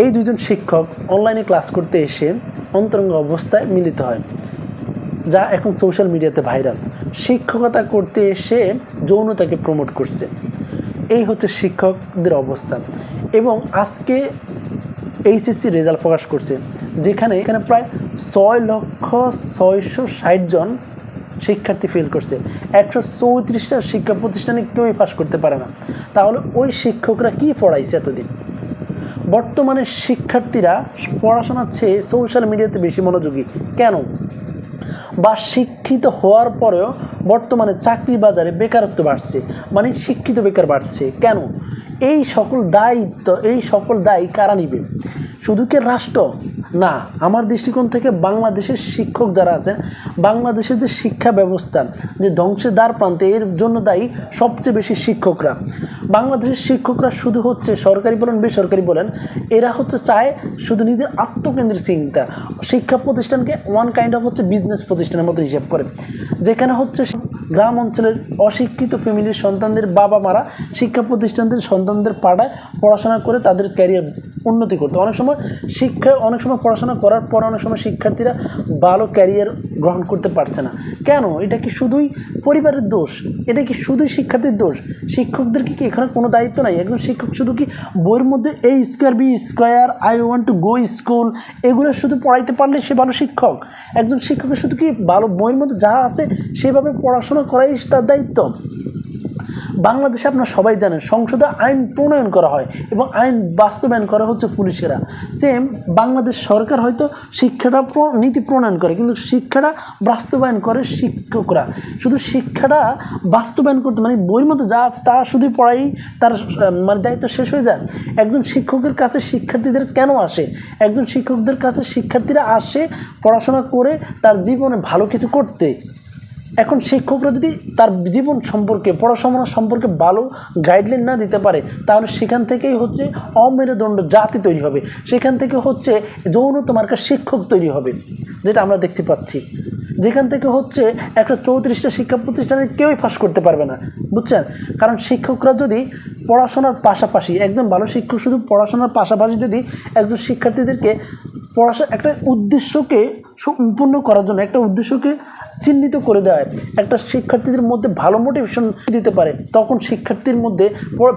এই দুজন শিক্ষক অনলাইনে ক্লাস করতে এসে অন্তরঙ্গ অবস্থায় মিলিত হয়, যা এখন সোশ্যাল মিডিয়াতে ভাইরাল শিক্ষকতা করতে এসে যৌনতাকে প্রমোট করছে। এই হচ্ছে শিক্ষকদের অবস্থান এবং আজকে এইচএসসি রেজাল্ট প্রকাশ করছে, যেখানে এখানে প্রায় ছয় লক্ষ ছয়শো ষাট জন শিক্ষার্থী ফেল করছে। একশো চৌত্রিশটা শিক্ষা প্রতিষ্ঠানে কেউই পাস করতে পারে না। তাহলে ওই শিক্ষকরা কি পড়াইছে এতদিন? বর্তমানে শিক্ষার্থীরা পড়াশোনার চেয়ে সোশ্যাল মিডিয়াতে বেশি মনোযোগী। কেন? বা শিক্ষিত হওয়ার পরেও বর্তমানে চাকরি বাজারে বেকারত্ব বাড়ছে। মানে শিক্ষিত বেকার বাড়ছে। কেন? এই সকল দায়িত্ব, এই সকল দায়ী কারা নিবে? শুধু কি রাষ্ট্র? না, আমার দৃষ্টিকোণ থেকে বাংলাদেশের শিক্ষক যারা আছেন, বাংলাদেশের যে শিক্ষা ব্যবস্থা, যে ধ্বংসের দ্বার প্রান্তে, এর জন্য দায়ী সবচেয়ে বেশি শিক্ষকরা। বাংলাদেশের শিক্ষকরা শুধু হচ্ছে সরকারি বলেন, বেসরকারি বলেন, এরা হচ্ছে চায় শুধু নিজের আত্মকেন্দ্রিক চিন্তা। শিক্ষা প্রতিষ্ঠানকে ওয়ান কাইন্ড অফ হচ্ছে বিজনেস প্রতিষ্ঠানের মতো হিসেব করে। যেখানে হচ্ছে গ্রাম অঞ্চলের অশিক্ষিত ফ্যামিলির সন্তানদের বাবা মারা শিক্ষা প্রতিষ্ঠানদের সন্তানদের পাড়ায় পড়াশোনা করে তাদের ক্যারিয়ার উন্নতি করতো অনেক সময় শিক্ষা, অনেক সময় পড়াশোনা করার পর অনেক সময় শিক্ষার্থীরা ভালো ক্যারিয়ার গ্রহণ করতে পারছে না। কেন? এটা কি শুধুই পরিবারের দোষ? এটা কি শুধুই শিক্ষার্থীর দোষ? শিক্ষকদের কি এখানে কোনো দায়িত্ব নাই? একজন শিক্ষক শুধু কি বইয়ের মধ্যে এই square B square I want to go school এগুলো শুধু পড়াইতে পারলে সে ভালো শিক্ষক। একজন শিক্ষকের শুধু কি ভালো বইয়ের মধ্যে যা আছে সেভাবে পড়াশোনা করাই তার দায়িত্ব? বাংলাদেশে আপনারা সবাই জানেন, সংসদে আইন প্রণয়ন করা হয় এবং আইন বাস্তবায়ন করা হচ্ছে পুলিশেরা। সেম বাংলাদেশ সরকার হয়তো শিক্ষাটা নীতি প্রণয়ন করে, কিন্তু শিক্ষাটা বাস্তবায়ন করে শিক্ষকরা। শুধু শিক্ষাটা বাস্তবায়ন করতে মানে বইয়ের মতো যা আছে তা শুধু পড়াই তার মানে দায়িত্ব শেষ হয়ে যায়। একজন শিক্ষকের কাছে শিক্ষার্থীদের কেন আসে? একজন শিক্ষকদের কাছে শিক্ষার্থীরা আসে পড়াশোনা করে তার জীবনে ভালো কিছু করতে। এখন শিক্ষকরা যদি তার জীবন সম্পর্কে, পড়াশোনা সম্পর্কে ভালো গাইডলাইন না দিতে পারে, তাহলে সেখান থেকেই হচ্ছে অমেরুদণ্ড জাতি তৈরি হবে। সেখান থেকে হচ্ছে যৌনতা মার্কা শিক্ষক তৈরি হবে, যেটা আমরা দেখতে পাচ্ছি। যেখান থেকে হচ্ছে একটা চৌত্রিশটা শিক্ষা প্রতিষ্ঠানে কেউই ফাঁস করতে পারবে না, বুঝছেন? কারণ শিক্ষকরা যদি পড়াশোনার পাশাপাশি, একজন ভালো শিক্ষক শুধু পড়াশোনার পাশাপাশি যদি একজন শিক্ষার্থীদেরকে পড়াশোনা একটা উদ্দেশ্যকে সম্পূর্ণ করার জন্য একটা উদ্দেশ্যকে চিহ্নিত করে দেয়। একটা শিক্ষার্থীদের মধ্যে ভালো মোটিভেশন দিতে পারে। তখন শিক্ষার্থীর মধ্যে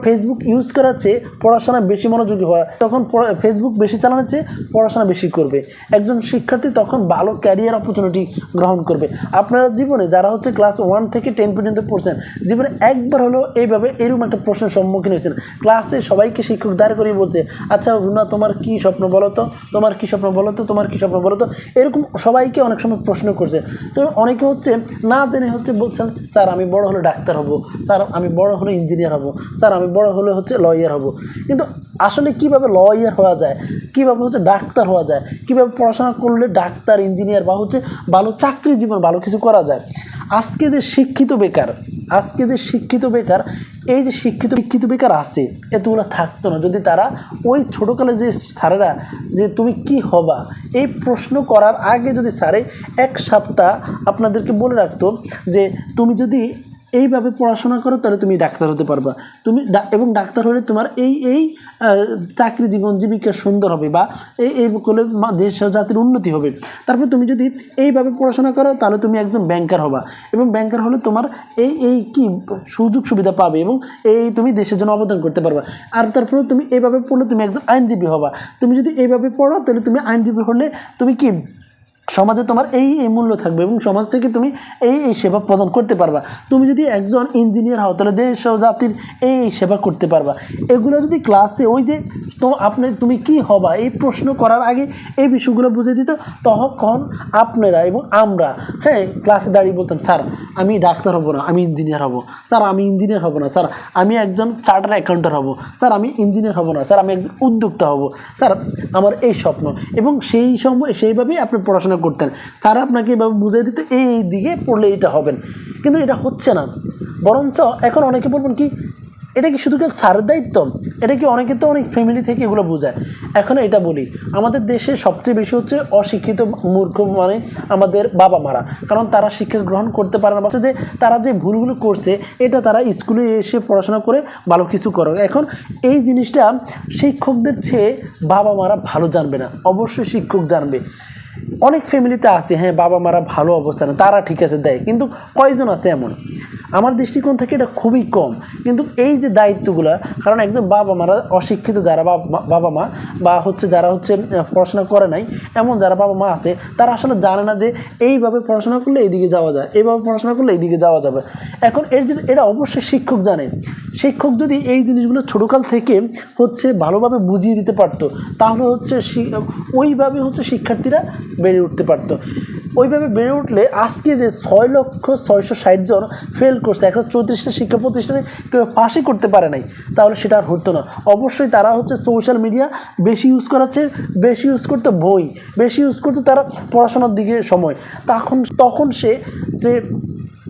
ফেসবুক ইউজ করার চেয়ে পড়াশোনা বেশি মনোযোগী হয়। তখন ফেসবুক বেশি চালানোর চেয়ে পড়াশোনা বেশি করবে। একজন শিক্ষার্থী তখন ভালো ক্যারিয়ার অপরচুনিটি গ্রহণ করবে। আপনারা জীবনে যারা হচ্ছে ক্লাস ওয়ান থেকে টেন পর্যন্ত পড়ছেন, জীবনে একবার হলেও এইভাবে এরকম একটা প্রশ্নের সম্মুখীন হয়েছেন। ক্লাসে সবাইকে শিক্ষক দাঁড় করিয়ে বলছে আচ্ছা রুনা, তোমার কি স্বপ্ন বলো তো? তোমার কি স্বপ্ন বলো তো? তোমার কি স্বপ্ন বলো তো? এরকম সবাইকে অনেক সময় প্রশ্ন করছে। তো অনেকে হচ্ছে না জেনে হচ্ছে বলছেন, স্যার, আমি বড় হলে ডাক্তার হব। স্যার, আমি বড় হলে ইঞ্জিনিয়ার হব। স্যার, আমি বড় হলে হচ্ছে লয়ার হব। কিন্তু আসলে কীভাবে লয়ার হওয়া যায়? কীভাবে হচ্ছে ডাক্তার হওয়া যায়? কীভাবে পড়াশোনা করলে ডাক্তার, ইঞ্জিনিয়ার বা হচ্ছে ভালো চাকরি জীবন ভালো কিছু করা যায়? আজকে যে শিক্ষিত বেকার, আজকে যে শিক্ষিত বেকার এই যে শিক্ষিত শিক্ষিত বেকার আছে এতগুলো থাকতো না। যদি তারা ওই ছোটোকালে যে স্যারেরা, যে তুমি কি হবা, এই প্রশ্ন করার আগে যদি স্যারে এক সপ্তাহ আপনাদেরকে বলে রাখতো যে, তুমি যদি এইভাবে পড়াশোনা করো, তাহলে তুমি ডাক্তার হতে পারবা। তুমি এবং ডাক্তার হলে তোমার এই এই চাকরি জীবন জীবিকা সুন্দর হবে বা এই এই করলে দেশ জাতির উন্নতি হবে। তারপর তুমি যদি এইভাবে পড়াশোনা করো, তাহলে তুমি একজন ব্যাংকার হবা। এবং ব্যাংকার হলে তোমার এই এই কি সুযোগ সুবিধা পাবে এবং এই তুমি দেশের জন্য অবদান করতে পারবা। আর তারপরে তুমি এইভাবে পড়লে তুমি একজন আইনজীবী হবা। তুমি যদি এইভাবে পড়ো, তাহলে তুমি আইনজীবী হলে তুমি কি সমাজে তোমার এই এই মূল্য থাকবে এবং সমাজ থেকে তুমি এই এই সেবা প্রদান করতে পারবা। তুমি যদি একজন ইঞ্জিনিয়ার হও, তাহলে দেশ ও জাতির এই এই সেবা করতে পারবা। এগুলো যদি ক্লাসে ওই যে তো আপনি, তুমি কি হবা, এই প্রশ্ন করার আগে এই বিষয়গুলো বুঝে দিত, তখন আপনারা এবং আমরা হ্যাঁ ক্লাসে দাঁড়িয়ে বলতাম, স্যার, আমি ডাক্তার হব না, আমি ইঞ্জিনিয়ার হব। স্যার, আমি ইঞ্জিনিয়ার হব না। স্যার, আমি একজন চার্টার অ্যাকাউন্টার হব। স্যার, আমি ইঞ্জিনিয়ার হব না। স্যার, আমি একজন উদ্যোক্তা হব। স্যার, আমার এই স্বপ্ন। এবং সেই সময়, সেইভাবেই আপনি পড়াশোনা করতেন। স্যার আপনাকে এভাবে বুঝিয়ে দিতে এই দিকে পড়লে এটা হবেন। কিন্তু এটা হচ্ছে না। বরঞ্চ এখন অনেকে বলবেন কি, এটা কি শুধু কেউ স্যারের দায়িত্ব? এটা কি অনেকে তো অনেক ফ্যামিলি থেকে এগুলো বোঝায়। এখন এটা বলি, আমাদের দেশে সবচেয়ে বেশি হচ্ছে অশিক্ষিত মূর্খ মানে আমাদের বাবা মারা কারণ তারা শিক্ষা গ্রহণ করতে পারে না। যে তারা যে ভুলগুলো করছে, এটা তারা স্কুলে এসে পড়াশোনা করে ভালো কিছু করো এখন এই জিনিসটা শিক্ষকদের চেয়ে বাবা মারা ভালো জানবে না। অবশ্যই শিক্ষক জানবে। অনেক ফ্যামিলিতে আছে হ্যাঁ বাবা মারা ভালো অবস্থানে, তারা ঠিক আছে, দেয়। কিন্তু কয়জন আছে এমন? আমার দৃষ্টিকোণ থেকে এটা খুবই কম। কিন্তু এই যে দায়িত্বগুলো, কারণ একজন বাবা মারা অশিক্ষিত যারা বাবা মা বা হচ্ছে যারা হচ্ছে পড়াশোনা করে নাই, এমন যারা বাবা মা আছে, তারা আসলে জানে না যে এইভাবে পড়াশোনা করলে এইদিকে যাওয়া যায়, এইভাবে পড়াশোনা করলে এইদিকে যাওয়া যাবে। এখন এর যে, এটা অবশ্যই শিক্ষক জানে। শিক্ষক যদি এই জিনিসগুলো ছোটোকাল থেকে হচ্ছে ভালোভাবে বুঝিয়ে দিতে পারতো, তাহলে হচ্ছে ওইভাবে হচ্ছে শিক্ষার্থীরা বেড়ে উঠতে পারতো। ওইভাবে বেড়ে উঠলে আজকে যে ছয় লক্ষ ছয়শো ষাট জন ফেল করছে। এখন চৌত্রিশটা শিক্ষা প্রতিষ্ঠানে কেউ ফাঁসি করতে পারে নাই, তাহলে সেটা আর হতো না। অবশ্যই তারা হচ্ছে সোশ্যাল মিডিয়া বেশি ইউজ করাচ্ছে, বেশি ইউজ করতে বই, বেশি ইউজ করতে তারা পড়াশোনার দিকে সময়। তখন তখন সে যে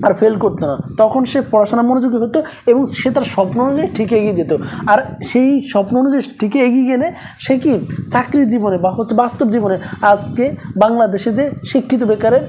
আর ফেল করতো না, তখন সে পড়াশোনা মনোযোগী হতো এবং সে তার স্বপ্ন অনুযায়ী ঠিক এগিয়ে যেত। আর সেই স্বপ্ন অনুযায়ী ঠিকই এগিয়ে গেলে সে কি চাকরির জীবনে বা হচ্ছে বাস্তব জীবনে আজকে বাংলাদেশে যে শিক্ষিত বেকারের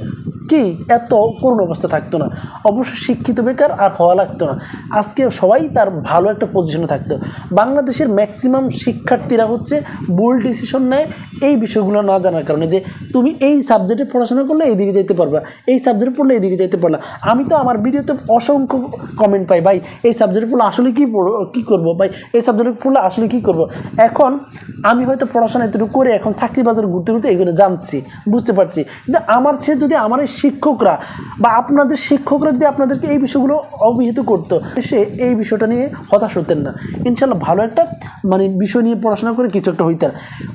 কি? এত করুণ অবস্থা থাকতো না। অবশ্যই শিক্ষিত বেকার আর হওয়া লাগতো না। আজকে সবাই তার ভালো একটা পজিশনে থাকতো। বাংলাদেশের ম্যাক্সিমাম শিক্ষার্থীরা হচ্ছে ভুল ডিসিশন নেয় এই বিষয়গুলো না জানার কারণে যে, তুমি এই সাবজেক্টে পড়াশোনা করলে এইদিকে যেতে পারবা, এই সাবজেক্টে পড়লে এইদিকে যেতে পারলা। আমি তো আমার ভিডিওতে অসংখ্য কমেন্ট পাই, ভাই, এই সাবজেক্টে পড়লে আসলে কী পড়ো, কী করব? ভাই, এই সাবজেক্টে পড়লে আসলে কী করব? এখন আমি হয়তো পড়াশোনা এতটুকু করে এখন চাকরি বাজার ঘুরতে ঘুরতে এগুলো জানছি, বুঝতে পারছি। কিন্তু আমার চেয়ে যদি আমার এই শিক্ষকরা বা আপনাদের শিক্ষকরা যদি আপনাদেরকে এই বিষয়গুলো অবহিত করতো, সে এই বিষয়টা নিয়ে হতাশ হতেন না। ইনশাল্লাহ ভালো একটা মানে বিষয় নিয়ে পড়াশোনা করে কিছু একটা হইতেন।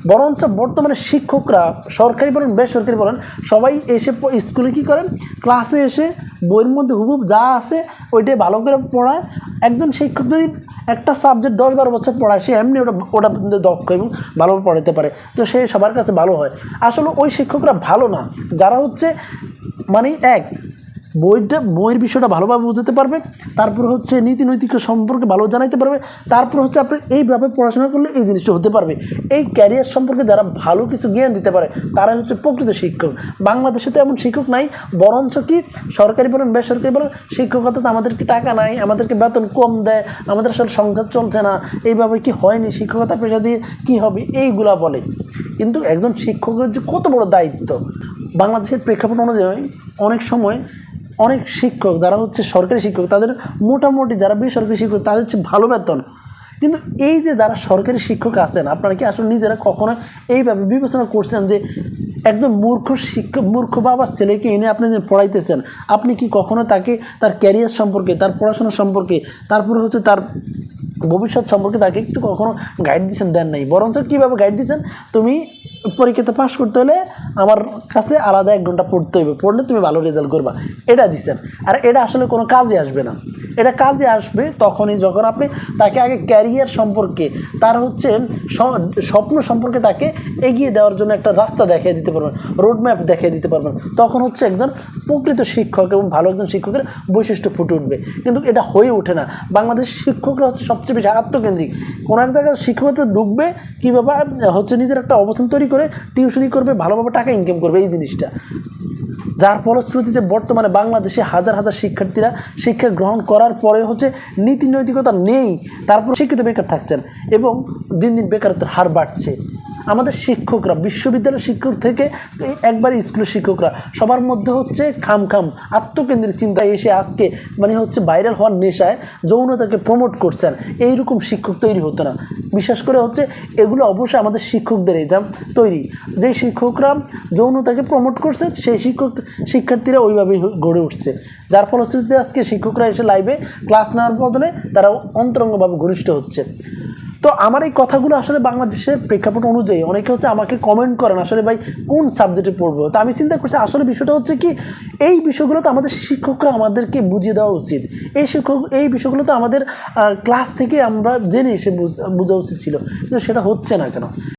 বরঞ্চ বর্তমানে শিক্ষকরা, সরকারি বলেন, বেসরকারি বলেন, সবাই এসে স্কুলে কী করেন ক্লাসে এসে বইয়ের মধ্যে হুবহুব যা আছে ওইটাই ভালো করে পড়ায়। একজন শিক্ষক যদি একটা সাবজেক্ট দশ বারো বছর পড়ায়, সে এমনি ওটা ওটা দক্ষ এবং ভালোভাবে পড়াতে পারে। তো সে সবার কাছে ভালো হয়। আসলে ওই শিক্ষকরা ভালো না। যারা হচ্ছে মানে এক বইটা, বইয়ের বিষয়টা ভালোভাবে বুঝতে পারবে, তারপর হচ্ছে নীতি নৈতিক সম্পর্কে ভালো জানাইতে পারবে, তারপর হচ্ছে আপনি এইভাবে পড়াশোনা করলে এই জিনিসটা হতে পারবে। এই ক্যারিয়ার সম্পর্কে যারা ভালো কিছু জ্ঞান দিতে পারে, তারাই হচ্ছে প্রকৃত শিক্ষক। বাংলাদেশে তো এমন শিক্ষক নাই, বরঞ্চ কি সরকারি বলেন, বেসরকারি বলেন, শিক্ষকতা তো আমাদেরকে টাকা নাই, আমাদেরকে বেতন কম দেয়, আমাদের আসলে সংঘাত চলছে না, এইভাবে কি হয়নি? শিক্ষকতা পেশা দিয়ে কি হবে? এইগুলা বলে। কিন্তু একজন শিক্ষকের যে কত বড় দায়িত্ব? বাংলাদেশের প্রেক্ষাপট অনুযায়ী অনেক সময় অনেক শিক্ষক যারা হচ্ছে সরকারি শিক্ষক, তাদের মোটামুটি যারা বেসরকারি শিক্ষক, তাদের হচ্ছে ভালো বেতন। কিন্তু এই যে যারা সরকারি শিক্ষক আছেন, আপনারা কি আসলে নিজেরা কখনো এইভাবে বিবেচনা করছেন যে একজন মূর্খ শিক্ষক, মূর্খ বাবার ছেলেকে এনে আপনি যে পড়াইতেছেন, আপনি কি কখনো তাকে তার ক্যারিয়ার সম্পর্কে, তার পড়াশোনা সম্পর্কে, তারপরে হচ্ছে তার ভবিষ্যৎ সম্পর্কে তাকে একটু কখনো গাইড দিচ্ছেন দেন নাই? বরঞ্চ কীভাবে গাইড দিচ্ছেন তুমি পরীক্ষাতে পাশ করতে হলে আমার কাছে আলাদা এক ঘণ্টা পড়তে হবে পড়লে তুমি ভালো রেজাল্ট করবা। এটা দিচ্ছেন আর এটা আসলে কোনো কাজে আসবে না। এটা কাজে আসবে তখনই যখন আপনি তাকে আগে ক্যারিয়ার সম্পর্কে, তার হচ্ছে স্বপ্ন সম্পর্কে তাকে এগিয়ে দেওয়ার জন্য একটা রাস্তা দেখিয়ে দিতে পারবেন রোড ম্যাপ দেখিয়ে দিতে পারবেন। তখন হচ্ছে একজন প্রকৃত শিক্ষক এবং ভালো একজন শিক্ষকের বৈশিষ্ট্য ফুটে উঠবে। কিন্তু এটা হয়ে ওঠে না। বাংলাদেশ শিক্ষকরা হচ্ছে সবচেয়ে বেশি আত্মকেন্দ্রিক। কোনো এক জায়গায় শিক্ষকতা ঢুকবে কীভাবে, হচ্ছে নিজের একটা অবস্থান তৈরি করে টিউশনি করবে, ভালোভাবে টাকা ইনকাম করবে, এই জিনিসটা। যার ফলশ্রুতিতে বর্তমানে বাংলাদেশে হাজার হাজার শিক্ষার্থীরা শিক্ষা গ্রহণ করার পরে হচ্ছে নীতি নৈতিকতা নেই, তারপর শিক্ষিত বেকার থাকছেন এবং দিন দিন বেকারত্বের হার বাড়ছে। আমাদের শিক্ষকরা, বিশ্ববিদ্যালয়ের শিক্ষক থেকে একবারে স্কুলের শিক্ষকরা, সবার মধ্যে হচ্ছে খাম খাম, আত্মকেন্দ্রিক চিন্তা এসে আজকে মানে হচ্ছে ভাইরাল হওয়ার নেশায় যৌনতাকে প্রমোট করছেন। এইরকম শিক্ষক তৈরি হতো না। বিশেষ করে হচ্ছে এগুলো অবশ্যই আমাদের শিক্ষকদের যা তৈরি। যেই শিক্ষকরা যৌনতাকে প্রমোট করছে, সেই শিক্ষক শিক্ষার্থীরা ওইভাবেই গড়ে উঠছে। যার ফলশ্রুতিতে আজকে শিক্ষকরা এসে লাইভে ক্লাস নেওয়ার বদলে তারা অন্তরঙ্গভাবে ঘনিষ্ঠ হচ্ছে। তো আমার এই কথাগুলো আসলে বাংলাদেশের প্রেক্ষাপট অনুযায়ী অনেকে হচ্ছে আমাকে কমেন্ট করেন, আসলে ভাই কোন সাবজেক্টে পড়ব? তো আমি চিন্তা করছি আসলে বিষয়টা হচ্ছে কি, এই বিষয়গুলো তো আমাদের শিক্ষকরা আমাদেরকে বুঝিয়ে দেওয়া উচিত। এই শিক্ষক, এই বিষয়গুলো তো আমাদের ক্লাস থেকে আমরা জেনে এসে বুঝ- উচিত ছিল। কিন্তু সেটা হচ্ছে না কেন?